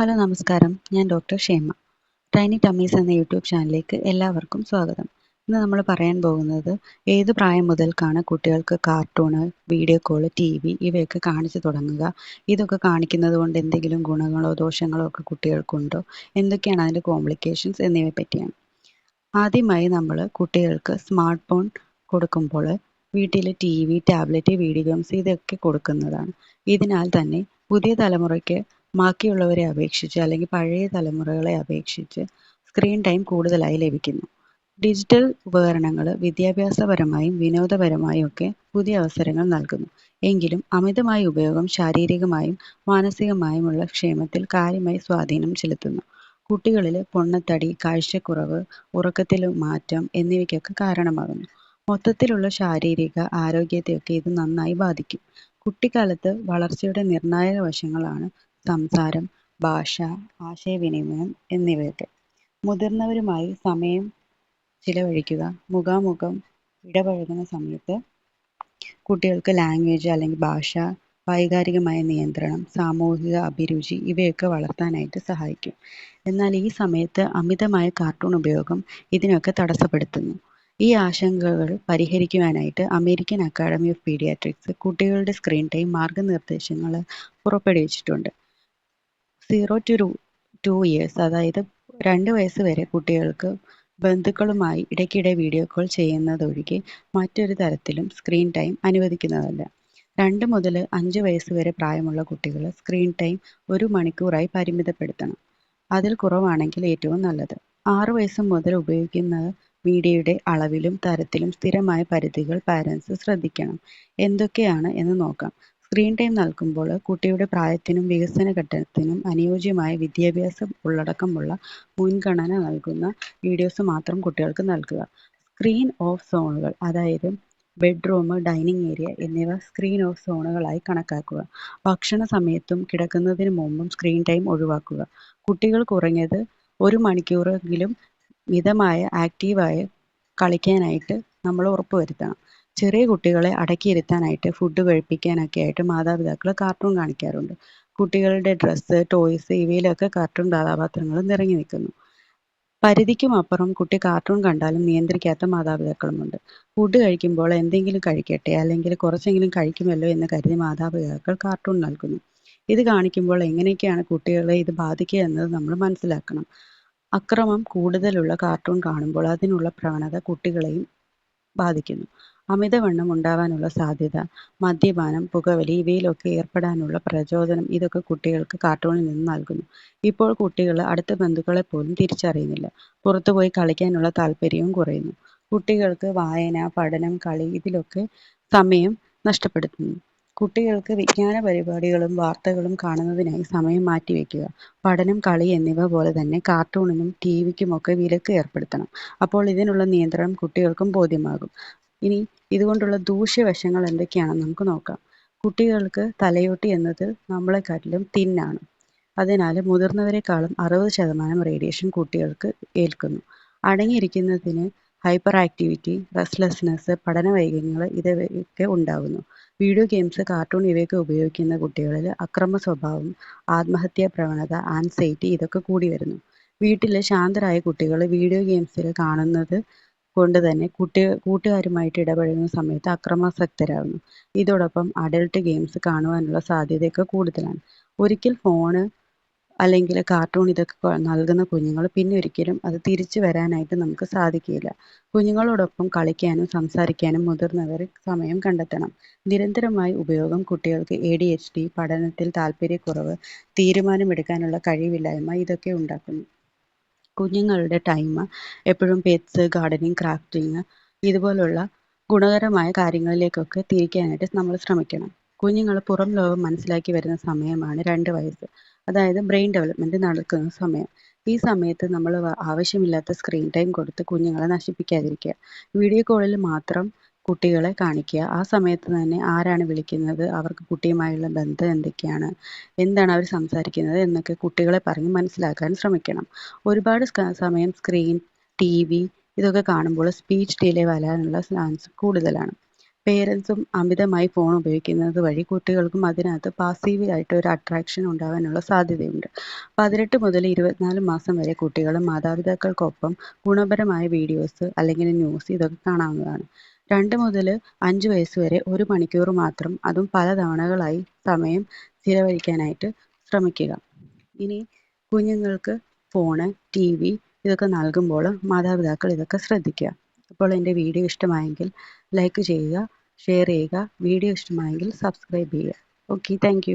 Hello നമസ്കാരം. ഞാൻ doctor Shema. Tiny ടമ്മീസ് എന്ന യൂട്യൂബ് ചാനലിലേക്ക് എല്ലാവർക്കും സ്വാഗതം. ഇന്ന് നമ്മൾ പറയാൻ പോകുന്നത് ഏത് പ്രായം മുതൽക്കാണ് കുട്ടികൾക്ക് cartoon video call T V ഇവയൊക്കെ കാണിച്ചു തുടങ്ങുക? ഇതൊക്കെ കാണിക്കുന്നത് കൊണ്ട് എന്തെങ്കിലും ഗുണങ്ങളോ ദോഷങ്ങളോ ഒക്കെ കുട്ടികൾക്കുണ്ടോ? എന്തൊക്കെയാണ് അതിന്റെ കോംപ്ലിക്കേഷൻസ് എന്നിവയെ പറ്റിയാണ്. ആദ്യമായി നമ്മൾ കുട്ടികൾക്ക് സ്മാർട്ട് ഫോൺ കൊടുക്കുമ്പോൾ വീട്ടിൽ T V tablet video games ഇതൊക്കെ കൊടുക്കുന്നതാണ്. ഇതിനാൽ തന്നെ പുതിയ തലമുറയ്ക്ക് ബാക്കിയുള്ളവരെ അപേക്ഷിച്ച് അല്ലെങ്കിൽ പഴയ തലമുറകളെ അപേക്ഷിച്ച് സ്ക്രീൻ ടൈം കൂടുതലായി ലഭിക്കുന്നു. ഡിജിറ്റൽ ഉപകരണങ്ങൾ വിദ്യാഭ്യാസപരമായും വിനോദപരമായും ഒക്കെ പുതിയ അവസരങ്ങൾ നൽകുന്നു. എങ്കിലും അമിതമായ ഉപയോഗം ശാരീരികമായും മാനസികമായുമുള്ള ക്ഷേമത്തിൽ കാര്യമായി സ്വാധീനം ചെലുത്തുന്നു. കുട്ടികളിൽ പൊണ്ണത്തടി കാഴ്ചക്കുറവ് ഉറക്കത്തിൽ മാറ്റം എന്നിവയ്ക്കൊക്കെ കാരണമാകുന്നു. മൊത്തത്തിലുള്ള ശാരീരിക ആരോഗ്യത്തെയൊക്കെ ഇത് നന്നായി ബാധിക്കും. കുട്ടിക്കാലത്ത് വളർച്ചയുടെ നിർണായക വശങ്ങളാണ് സംസാരം ഭാഷ ആശയവിനിമയം എന്നിവയൊക്കെ. മുതിർന്നവരുമായി സമയം ചിലവഴിക്കുക മുഖാമുഖം ഇടപഴകുന്ന സമയത്ത് കുട്ടികൾക്ക് ലാംഗ്വേജ് അല്ലെങ്കിൽ ഭാഷ വൈകാരികമായ നിയന്ത്രണം സാമൂഹിക അഭിരുചി ഇവയൊക്കെ വളർത്താനായിട്ട് സഹായിക്കും. എന്നാൽ ഈ സമയത്ത് അമിതമായ കാർട്ടൂൺ ഉപയോഗം ഇതിനൊക്കെ തടസ്സപ്പെടുത്തുന്നു. ഈ ആശങ്കകൾ പരിഹരിക്കുവാനായിട്ട് അമേരിക്കൻ അക്കാഡമി ഓഫ് പീഡിയാട്രിക്സ് കുട്ടികളുടെ സ്ക്രീൻ ടൈം മാർഗനിർദ്ദേശങ്ങൾ പുറപ്പെടുവിച്ചിട്ടുണ്ട്. സീറോ ടു ടു ഇയേഴ്സ് അതായത് രണ്ട് വയസ്സ് വരെ കുട്ടികൾക്ക് ബന്ധുക്കളുമായി ഇടയ്ക്കിടെ വീഡിയോ കോൾ ചെയ്യുന്നതൊഴികെ മറ്റൊരു തരത്തിലും സ്ക്രീൻ ടൈം അനുവദിക്കുന്നതല്ല. രണ്ട് മുതൽ അഞ്ച് വയസ്സ് വരെ പ്രായമുള്ള കുട്ടികൾ സ്ക്രീൻ ടൈം ഒരു മണിക്കൂറായി പരിമിതപ്പെടുത്തണം. അതിൽ കുറവാണെങ്കിൽ ഏറ്റവും നല്ലത്. ആറ് വയസ്സ് മുതൽ ഉപയോഗിക്കുന്ന മീഡിയയുടെ അളവിലും തരത്തിലും സ്ഥിരമായ പരിധികൾ പാരൻസ് ശ്രദ്ധിക്കണം. എന്തൊക്കെയാണ് എന്ന് നോക്കാം. സ്ക്രീൻ ടൈം നൽകുമ്പോൾ കുട്ടിയുടെ പ്രായത്തിനും വികസന ഘട്ടത്തിനും അനുയോജ്യമായ വിദ്യാഭ്യാസം ഉള്ളടക്കമുള്ള മുൻഗണന നൽകുന്ന വീഡിയോസ് മാത്രം കുട്ടികൾക്ക് നൽകുക. സ്ക്രീൻ ഓഫ് സോണുകൾ അതായത് ബെഡ്റൂം ഡൈനിങ് ഏരിയ എന്നിവ സ്ക്രീൻ ഓഫ് സോണുകളായി കണക്കാക്കുക. ഭക്ഷണ സമയത്തും കിടക്കുന്നതിന് മുമ്പും സ്ക്രീൻ ടൈം ഒഴിവാക്കുക. കുട്ടികൾ കുറഞ്ഞത് ഒരു മണിക്കൂറെങ്കിലും മിതമായ ആക്റ്റീവായി കളിക്കാനായിട്ട് നമ്മൾ ഉറപ്പുവരുത്തണം. ചെറിയ കുട്ടികളെ അടക്കിയിരുത്താനായിട്ട് ഫുഡ് കഴിപ്പിക്കാനൊക്കെ ആയിട്ട് മാതാപിതാക്കൾ കാർട്ടൂൺ കാണിക്കാറുണ്ട്. കുട്ടികളുടെ ഡ്രസ്സ് ടോയ്സ് ഇവയിലൊക്കെ കാർട്ടൂൺ കഥാപാത്രങ്ങൾ നിറഞ്ഞു നിൽക്കുന്നു. പരിധിക്കും അപ്പുറം കുട്ടി കാർട്ടൂൺ കണ്ടാലും നിയന്ത്രിക്കാത്ത മാതാപിതാക്കളുമുണ്ട്. ഫുഡ് കഴിക്കുമ്പോൾ എന്തെങ്കിലും കഴിക്കട്ടെ അല്ലെങ്കിൽ കുറച്ചെങ്കിലും കഴിക്കുമല്ലോ എന്ന് കരുതി മാതാപിതാക്കൾ കാർട്ടൂൺ നൽകുന്നു. ഇത് കാണിക്കുമ്പോൾ എങ്ങനെയൊക്കെയാണ് കുട്ടികളെ ഇത് ബാധിക്കുക എന്നത് നമ്മൾ മനസ്സിലാക്കണം. അക്രമം കൂടുതലുള്ള കാർട്ടൂൺ കാണുമ്പോൾ അതിനുള്ള പ്രവണത കുട്ടികളെയും ബാധിക്കുന്നു. അമിതവണ്ണം ഉണ്ടാവാനുള്ള സാധ്യത മദ്യപാനം പുകവലി ഇവയിലൊക്കെ ഏർപ്പെടാനുള്ള പ്രചോദനം ഇതൊക്കെ കുട്ടികൾക്ക് കാർട്ടൂണിൽ നിന്ന് നൽകുന്നു. ഇപ്പോൾ കുട്ടികൾ അടുത്ത ബന്ധുക്കളെ പോലും തിരിച്ചറിയുന്നില്ല. പുറത്തുപോയി കളിക്കാനുള്ള താല്പര്യവും കുറയുന്നു. കുട്ടികൾക്ക് വായന പഠനം കളി ഇതിലൊക്കെ സമയം നഷ്ടപ്പെടുത്തുന്നു. കുട്ടികൾക്ക് വിജ്ഞാന പരിപാടികളും വാർത്തകളും കാണുന്നതിനായി സമയം മാറ്റിവെക്കുക പഠനം കളി എന്നിവ പോലെ തന്നെ കാർട്ടൂണിനും ടി വിക്കുമൊക്കെ വിലക്ക് ഏർപ്പെടുത്തണം. അപ്പോൾ ഇതിനുള്ള നിയന്ത്രണം കുട്ടികൾക്കും ബോധ്യമാകും. ഇനി ഇതുകൊണ്ടുള്ള ദൂഷ്യവശങ്ങൾ എന്തൊക്കെയാണെന്ന് നമുക്ക് നോക്കാം. കുട്ടികൾക്ക് തലയോട്ടി എന്നത് നമ്മളെക്കാട്ടിലും തിന്നാണ്. അതിനാൽ മുതിർന്നവരെക്കാളും അറുപത് ശതമാനം റേഡിയേഷൻ കുട്ടികൾക്ക് ഏൽക്കുന്നു. അടങ്ങിയിരിക്കുന്നതിന് ഹൈപ്പർ ആക്ടിവിറ്റി റെസ്റ്റ്ലെസ്നെസ് പഠന വൈകല്യങ്ങൾ ഇതൊക്കെ ഉണ്ടാകുന്നു. വീഡിയോ ഗെയിംസ് കാർട്ടൂൺ ഇവയൊക്കെ ഉപയോഗിക്കുന്ന കുട്ടികളിൽ അക്രമ സ്വഭാവം ആത്മഹത്യാ പ്രവണത ആൻസൈറ്റി ഇതൊക്കെ കൂടി വരുന്നു. വീട്ടിൽ ശാന്തരായ കുട്ടികൾ വീഡിയോ ഗെയിംസിൽ കാണുന്നത് കൊണ്ട് തന്നെ കുട്ടി കൂട്ടുകാരുമായിട്ട് ഇടപഴകുന്ന സമയത്ത് അക്രമാസക്തരാകുന്നു. ഇതോടൊപ്പം അഡൽട്ട് ഗെയിംസ് കാണുവാനുള്ള സാധ്യതയൊക്കെ കൂടുതലാണ്. ഒരിക്കൽ ഫോണ് അല്ലെങ്കിൽ കാർട്ടൂൺ ഇതൊക്കെ നൽകുന്ന കുഞ്ഞുങ്ങൾ പിന്നെ ഒരിക്കലും അത് തിരിച്ചു വരാനായിട്ട് നമുക്ക് സാധിക്കില്ല കുഞ്ഞുങ്ങളോടൊപ്പം കളിക്കാനും സംസാരിക്കാനും മുതിർന്നവർ സമയം കണ്ടെത്തണം. നിരന്തരമായി ഉപയോഗം കുട്ടികൾക്ക് എ ഡി എച്ച് ഡി പഠനത്തിൽ താല്പര്യക്കുറവ് തീരുമാനമെടുക്കാനുള്ള കഴിവില്ലായ്മ ഇതൊക്കെ ഉണ്ടാക്കുന്നു. കുഞ്ഞുങ്ങളുടെ ടൈം എപ്പോഴും പെറ്റ്സ് ഗാർഡനിങ് ക്രാഫ്റ്റിങ് ഇതുപോലുള്ള ഗുണകരമായ കാര്യങ്ങളിലേക്കൊക്കെ തിരിക്കാനായിട്ട് നമ്മൾ ശ്രമിക്കണം. കുഞ്ഞുങ്ങൾ പുറം ലോകം മനസ്സിലാക്കി വരുന്ന സമയമാണ് രണ്ട് വയസ്സ്. അതായത് ബ്രെയിൻ ഡെവലപ്മെന്റ് നടക്കുന്ന സമയം. ഈ സമയത്ത് നമ്മൾ ആവശ്യമില്ലാത്ത സ്ക്രീൻ ടൈം കൊടുത്ത് കുഞ്ഞുങ്ങളെ നശിപ്പിക്കാതിരിക്കുക. വീഡിയോ കോളിൽ മാത്രം കുട്ടികളെ കാണിക്കുക. ആ സമയത്ത് തന്നെ ആരാണ് വിളിക്കുന്നത്? അവർക്ക് കുട്ടിയുമായുള്ള ബന്ധം എന്തൊക്കെയാണ്? എന്താണ് അവർ സംസാരിക്കുന്നത് എന്നൊക്കെ കുട്ടികളെ പറഞ്ഞ് മനസ്സിലാക്കാൻ ശ്രമിക്കണം. ഒരുപാട് സമയം സ്ക്രീൻ ടി വി ഇതൊക്കെ കാണുമ്പോൾ സ്പീച്ച് ഡിലേ വരാനുള്ള ചാൻസ് കൂടുതലാണ്. പേരൻസും അമിതമായി ഫോൺ ഉപയോഗിക്കുന്നത് വഴി കുട്ടികൾക്കും അതിനകത്ത് പാസീവ് ആയിട്ട് ഒരു അട്രാക്ഷൻ ഉണ്ടാകാനുള്ള സാധ്യതയുണ്ട്. പതിനെട്ട് മുതൽ ഇരുപത്തിനാല് മാസം വരെ കുട്ടികളും മാതാപിതാക്കൾക്കൊപ്പം ഗുണപരമായ വീഡിയോസ് അല്ലെങ്കിൽ ന്യൂസ് ഇതൊക്കെ കാണാവുന്നതാണ്. രണ്ട് മുതൽ അഞ്ച് വയസ്സ് വരെ ഒരു മണിക്കൂർ മാത്രം അതും പല തവണകളായി സമയം ചിലവഴിക്കാനായിട്ട് ശ്രമിക്കുക. ഇനി കുഞ്ഞുങ്ങൾക്ക് ഫോണ് ടി വി ഇതൊക്കെ നൽകുമ്പോൾ മാതാപിതാക്കൾ ഇതൊക്കെ ശ്രദ്ധിക്കുക. അപ്പോൾ എന്റെ വീഡിയോ ഇഷ്ടമായെങ്കിൽ ലൈക്ക് ചെയ്യുക ഷെയർ ചെയ്യുക വീഡിയോ ഇഷ്ടമായെങ്കിൽ സബ്സ്ക്രൈബ് ചെയ്യുക. Okay thank